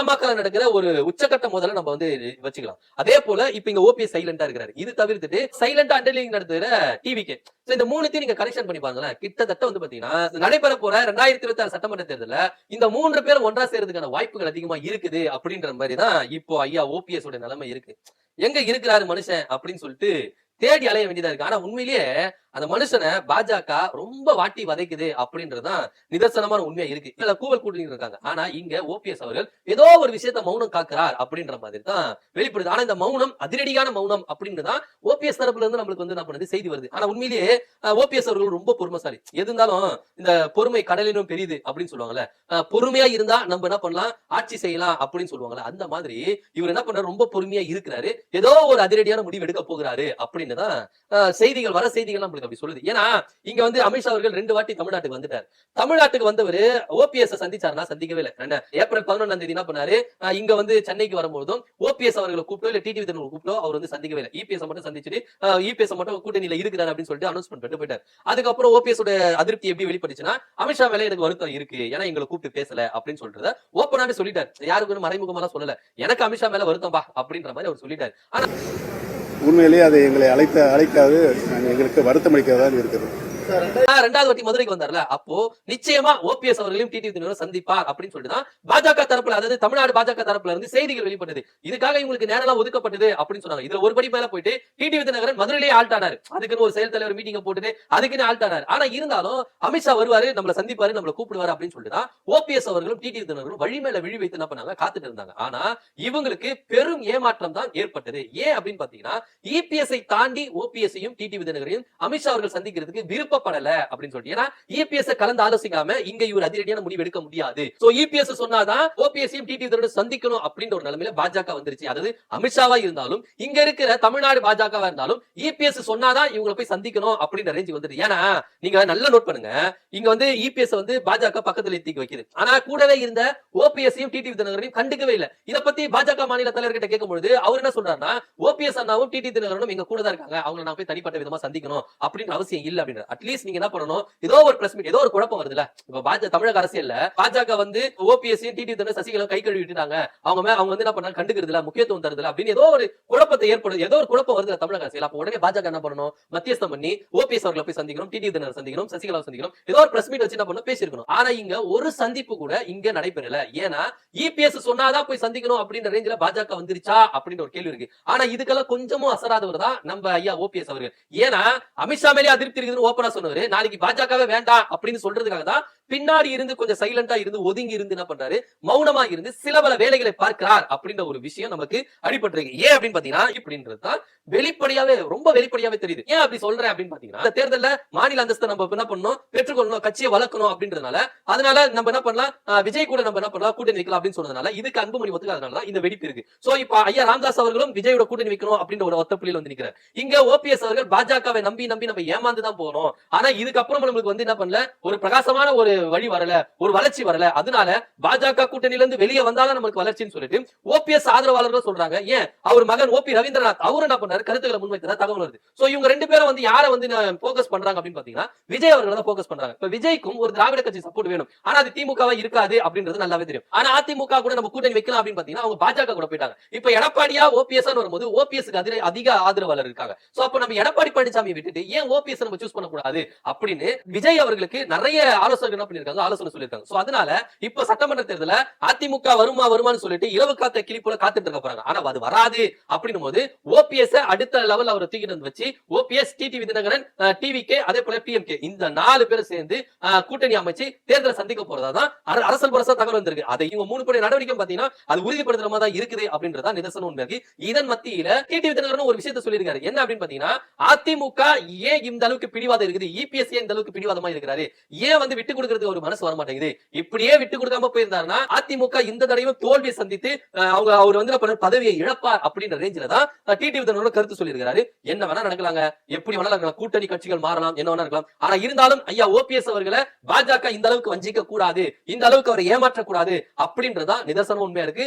பாமக நடக்கிற ஒரு உச்சகட்ட முதல்ல நம்ம வந்து வச்சுக்கலாம். அதே போல இப்ப இங்க ஓபிஎஸ் சைலண்டா இருக்கிறாரு. இது தவிர்த்துட்டு சைலண்டா அண்டர்லிங் நடத்துகிற டிவிக்கு இந்த மூணுத்தையும் நீங்க கனெக்ஷன் பண்ணி பாருங்களேன். கிட்டத்தட்ட வந்து பாத்தீங்கன்னா நடைபெற போற ரெண்டாயிரத்தி இருபத்தி ஆறு சட்டமன்ற தேர்தல இந்த மூன்று பேரும் ஒன்றா சேர்றதுக்கான வாய்ப்புகள் அதிகமா இருக்குது அப்படின்ற மாதிரி தான் இப்போ ஐயா ஓபிஎஸ் உடைய நிலைமை இருக்கு. எங்க இருக்கிறாரு மனுஷன் அப்படின்னு சொல்லிட்டு தேடி அலைய வேண்டியதா இருக்கு. ஆனா உண்மையிலேயே அந்த மனுஷனை பாஜக ரொம்ப வாட்டி வதைக்குது அப்படின்றதுதான் நிதர்சனமான உண்மையா இருக்கு. இதுல கூவல் கூட்டிட்டு இருக்காங்க. ஆனா இங்க ஓபிஎஸ் அவர்கள் ஏதோ ஒரு விஷயத்த மௌனம் காக்கிறார் அப்படின்ற மாதிரி தான் வெளிப்படுது. ஆனா இந்த மௌனம் அதிரடியான மௌனம் அப்படின்னு தான் ஓபிஎஸ் தரப்புல இருந்து நம்மளுக்கு வந்து என்ன பண்ணுது? செய்தி வருது. ஆனா உண்மையிலேயே ஓபிஎஸ் அவர்கள் ரொம்ப பொறுமைசாலி. எது இருந்தாலும் இந்த பொறுமை கடலிலும் பெரியது அப்படின்னு சொல்லுவாங்கல்ல. பொறுமையா இருந்தா நம்ம என்ன பண்ணலாம்? ஆட்சி செய்யலாம் அப்படின்னு சொல்லுவாங்கல்ல. அந்த மாதிரி இவர் என்ன பண்றாரு? ரொம்ப பொறுமையா இருக்கிறாரு. ஏதோ ஒரு அதிரடியான முடிவு எடுக்க போகிறாரு அப்படின்னு தான் செய்திகள் வர செய்திகள் நம்மளுக்கு அப்படி சொல்லுது. ஏன்னா இங்க வந்து அமித்ஷா அவர்கள் ரெண்டு வாட்டி தமிழ்நாட்டுக்கு வந்துட்டார். தமிழ்நாட்டுக்கு வந்தவர் ஓபிஎஸ் சந்திச்சார்னா சந்திக்கவே இல்லை. என்ன ஏப்ரல் பதினொன்றாம் தேதி என்ன பண்ணாரு இங்க வந்து சென்னைக்கு வரும்போதும் ஓபிஎஸ் அவர்களை கூப்பிட்டோ இல்ல டிடிவி தினம் கூப்பிட்டோ அவர் வந்து சந்திக்கவே இல்லை. இபிஎஸ் மட்டும் சந்திச்சுட்டு இபிஎஸ் மட்டும் கூட்டணியில இருக்கிறார் அப்படின்னு சொல்லிட்டு அனௌன்ஸ்மெண்ட் பண்ணிட்டு போயிட்டார். அதுக்கப்புறம் ஓபிஎஸ் உடைய அதிருப்தி எப்படி வெளிப்பட்டுச்சுன்னா அமித்ஷா மேல எனக்கு வருத்தம் இருக்கு. ஏன்னா எங்களை கூப்பிட்டு பேசல அப்படின்னு சொல்றத ஓப்பனாவே சொல்லிட்டார். யாருக்கு மறைமுகமா சொல்லல. எனக்கு அமித்ஷா மேல வருத்தம் பா அப்படின்ற மாதிரி அவர் சொல்லிட்டாரு. ஆனா உண்மையிலேயே அது எங்களை அழைத்த அழைக்காது நாங்கள் எங்களுக்கு வருத்தம் அளிக்கிறதா இருக்கிறது. ரெண்டாவது வாட்டி மதுரைக்கு வந்தார்ல அப்போ நிச்சயமா ஓபிஎஸ் அவர்களையும் டிடிவி தினகரன் சந்திப்பார் அப்படின்னு சொல்லிட்டு பாஜக தரப்புல அதாவது தமிழ்நாடு பாஜக தரப்புல இருந்து செய்திகள் வெளிப்பட்டது. இதுக்காக இவங்களுக்கு நேரம் ஒதுக்கப்பட்டது அப்படின்னு சொன்னாங்க. இதுல ஒரு படி மேல போயிட்டு டிடிவி தினகரன் மதுரையிலேயே ஆள்டானாரு அதுக்குன்னு ஒரு செயல் தலைவர் மீட்டிங் போட்டுட்டு அதுக்குன்னு ஆள்டானாரு ஆனா இருந்தாலும் அமித்ஷா வருவாரு நம்மள சந்திப்பாரு நம்மள கூப்பிடுவாரு அப்படின்னு சொல்லிட்டு ஓபிஎஸ் அவர்களும் டிடிவி தினகரனும் வழி மேல விழி வைத்து என்ன பண்ணாங்க? காத்துட்டு இருந்தாங்க. ஆனா இவங்களுக்கு பெரும் ஏமாற்றம் தான் ஏற்பட்டது. ஏன் அப்படின்னு பாத்தீங்கன்னா இபிஎஸ்ஐ தாண்டி ஓபிஎஸ்ஐயும் டிடிவி தினகரையும் அமித்ஷா அவர்கள் சந்திக்கிறதுக்கு விருப்பம் விருப்பப்படல அப்படின்னு சொல்லிட்டு. ஏன்னா இபிஎஸ் கலந்து ஆலோசிக்காம இங்க இவர் அதிரடியான முடிவு எடுக்க முடியாது. சோ இபிஎஸ் சொன்னாதான் ஓபிஎஸ்சியும் டிடி சந்திக்கணும் அப்படின்ற ஒரு நிலைமையில பாஜக வந்துருச்சு. அதாவது அமித்ஷாவா இருந்தாலும் இங்க இருக்கிற தமிழ்நாடு பாஜகவா இருந்தாலும் இபிஎஸ் சொன்னாதான் இவங்களை போய் சந்திக்கணும் அப்படின்ற ரேஞ்ச் வந்துட்டு. ஏன்னா நீங்க நல்லா நோட் பண்ணுங்க. இங்க வந்து இபிஎஸ் வந்து பாஜக பக்கத்துல தூக்கி வைக்குது. ஆனா கூடவே இருந்த ஓபிஎஸ்சியும் டிடி தினகரனையும் கண்டுக்கவே இல்ல. இத பத்தி பாஜக மாநில தலைவர்கிட்ட கேட்கும்பொழுது அவர் என்ன சொல்றாருன்னா ஓபிஎஸ் அண்ணாவும் டிடி தினகரனும் எங்க கூட தான் இருக்காங்க. அவங்களை நான் போய் தனிப்பட்ட விதமா சந்திக்கணும் அப்படின்ற அவசியம் இல்ல அப்படின்ற அட்லீஸ்ட் நீங்க என்ன பண்ணணும்? ஏதோ ஒரு பிரஸ் மீட் ஏதோ ஒரு குழப்பம் வருதுல இப்ப பாஜக தமிழக அரசியல்ல பாஜக வந்து ஓபிஎஸ் டிடி தினம் சசிகலா கை கழுவி விட்டுட்டாங்க அவங்க அவங்க வந்து என்ன பண்ணாங்க? கண்டுக்கிறதுல முக்கியத்துவம் தருதுல அப்படின்னு ஏதோ ஒரு குழப்பத்தை ஏற்படுது. ஏதோ ஒரு குழப்பம் வருது தமிழக அரசியல் அப்ப உடனே பாஜக என்ன பண்ணணும்? மத்தியஸ்தம் பண்ணி ஓபிஎஸ் அவர்களை போய் சந்திக்கணும் டிடி தினர் சந்திக்கணும் சசிகலா சந்திக்கணும். ஏதோ ஒரு பிரஸ் மீட் வச்சு என்ன பண்ணணும்? பேசியிருக்கணும். ஆனா இங்க ஒரு சந்திப்பு கூட இங்க நடைபெறல. ஏன்னா இபிஎஸ் சொன்னாதான் போய் சந்திக்கணும் அப்படின்ற ரேஞ்சில பாஜக வந்துருச்சா? அப்படின்னு ஒரு கேள்வி இருக்கு. ஆனா இதுக்கெல்லாம் கொஞ்சமும் அசராதவர் தான் நம்ம ஐயா ஓபிஎஸ் அவர்கள். ஏன்னா அமித்ஷா மேலே அதிருப்தி இருக்குதுன்னு ஓபனா தான் சொன்னவர் நாளைக்கு பாஜகவே வேண்டாம் அப்படின்னு சொல்றதுக்காக தான் பின்னாடி இருந்து கொஞ்சம் சைலண்டா இருந்து ஒதுங்கி இருந்து என்ன பண்றாரு? மௌனமா இருந்து சில பல வேலைகளை பார்க்கிறார் அப்படின்ற ஒரு விஷயம் நமக்கு அடிபட்டிருக்கு. ஏன் அப்படின்னு பாத்தீங்கன்னா இப்படின்றது தான் வெளிப்படையாவே ரொம்ப வெளிப்படையாவே தெரியுது. ஏன் அப்படி சொல்றேன் அப்படின்னு பாத்தீங்கன்னா இந்த தேர்தல்ல மாநில அந்தஸ்தை நம்ம என்ன பண்ணணும்? பெற்றுக்கொள்ளணும் கட்சியை வளர்க்கணும் அப்படின்றதுனால அதனால நம்ம என்ன பண்ணலாம்? விஜய் கூட நம்ம என்ன பண்ணலாம்? கூட்டணி வைக்கலாம் அப்படின்னு சொன்னதுனால இதுக்கு அன்புமணி ஒத்துக்காதனால தான் இந்த வெடிப்பு இருக்கு. சோ இப்ப ஐயா ராம்தாஸ் அவர்களும் விஜயோட கூட்டணி வைக்கணும் அப்படின்ற ஒரு ஒத்த புள்ளியில் வந்து நிக்கிறார். இங்க ஓபிஎஸ் அவர்கள் பாஜகவை நம்பி நம்பி நம்ம ஏமாந்து தான் போகணும். ஆனா இதுக்கப்புறம் நம்மளுக்கு வந்து என்ன பண்ணல? ஒரு பிரகாசமான ஒரு வழி வரல ஒரு வளர்ச்சி வரல. அதனால பாஜக கூட்டணியில இருந்து வெளியே வந்தாதான் நமக்கு வளர்ச்சின்னு சொல்லிட்டு ஓபிஎஸ் ஆதரவாளர்கள் சொல்றாங்க. ஏன்? அவர் மகன் ஓபி ரவீந்திரநாத் அவர் என்ன பண்ணாரு? கருத்துக்களை முன்வைத்ததா தகவல் வருது. சோ இவங்க ரெண்டு பேரும் வந்து யாரை வந்து போக்கஸ் பண்றாங்க அப்படின்னு பாத்தீங்கன்னா விஜய் அவர்களை தான் போக்கஸ் பண்றாங்க. இப்ப விஜய்க்கும் ஒரு திராவிட கட்சி சப்போர்ட் வேணும். ஆனா அது திமுகவா இருக்காது அப்படின்றது நல்லாவே தெரியும். ஆனா அதிமுக கூட நம்ம கூட்டணி வைக்கலாம் அப்படின்னு பாத்தீங்கன்னா அவங்க பாஜக கூட போயிட்டாங்க. இப்ப எடப்பாடியா ஓபிஎஸ் வரும்போது ஓபிஎஸ்க்கு அதிக ஆதரவாளர் இருக்காங்க. சோ அப்ப நம்ம எடப்பாடி பழனிசாமி விட்டுட்டு ஏன் ஓபிஎஸ் நம்ம சூஸ் பண்ணக்கூடாது? அப்படின்னு விஜய் அவர்களுக்கு நிறைய ஆலோசனை என்ன பண்ணிருக்காங்க ஆலோசனை சொல்லியிருக்காங்க. சோ அதனால இப்ப சட்டமன்ற தேர்தல அதிமுக வருமா வருமானு சொல்லிட்டு இரவு காத்த கிளி போல காத்துட்டு இருக்க போறாங்க. ஆனா அது வராது அப்படின்னும் போது ஓபிஎஸ் அடுத்த லெவல் அவர் தூக்கிட்டு வந்து வச்சு OPS TTV Dhinakaran TV K அதே போல பிஎம்கே இந்த நாலு பேரும் சேர்ந்து கூட்டணி அமைச்சு தேர்தலை சந்திக்க போறதா தான் அரசல் பரசா தகவல் வந்திருக்கு. அதை இவங்க மூணு படி நடவடிக்கை பாத்தீங்கன்னா அது உறுதிப்படுத்துற மாதிரி தான் இருக்குது அப்படின்றதா நிதர்சனம் உண்மை இருக்கு. இதன் மத்தியில டிடி தினகரன் ஒரு விஷயத்த சொல்லியிருக்காரு. என்ன அப்படின்னு பாத்தீங்கன்னா அதிமுக ஏன் இந்த அளவுக்கு பிடிவாதம் இருக்குது? இபிஎஸ் ஏன் இந்த அளவுக்கு பிடிவாதமா இருக்கிறாரு? ஏன் வந்து விட்டு கொடுக்கறதுக்கு ஒரு மனசு வர மாட்டேங்குது இப்படியே விட்டு கொடுக்காம போயிருந்தாருன்னா அதிமுக இந்த தடவையும் தோல்வியை சந்தித்து அவங்க அவர் வந்து பதவியை இழப்பார் அப்படின்ற ரேஞ்சில தான் டிடிவி தனோட கருத்து சொல்லியிருக்காரு என்ன வேணா நடக்கலாங்க. எப்படி வேணா இருக்கலாம் கூட்டணி கட்சிகள் மாறலாம். என்ன வேணா இருக்கலாம் ஆனா இருந்தாலும் ஐயா ஓபிஎஸ் அவர்களை பாஜக இந்த அளவுக்கு வஞ்சிக்க கூடாது. இந்த அளவுக்கு அவரை ஏமாற்றக்கூடாது அப்படின்றதான் நிதர்சனம் உண்மையா இருக்கு.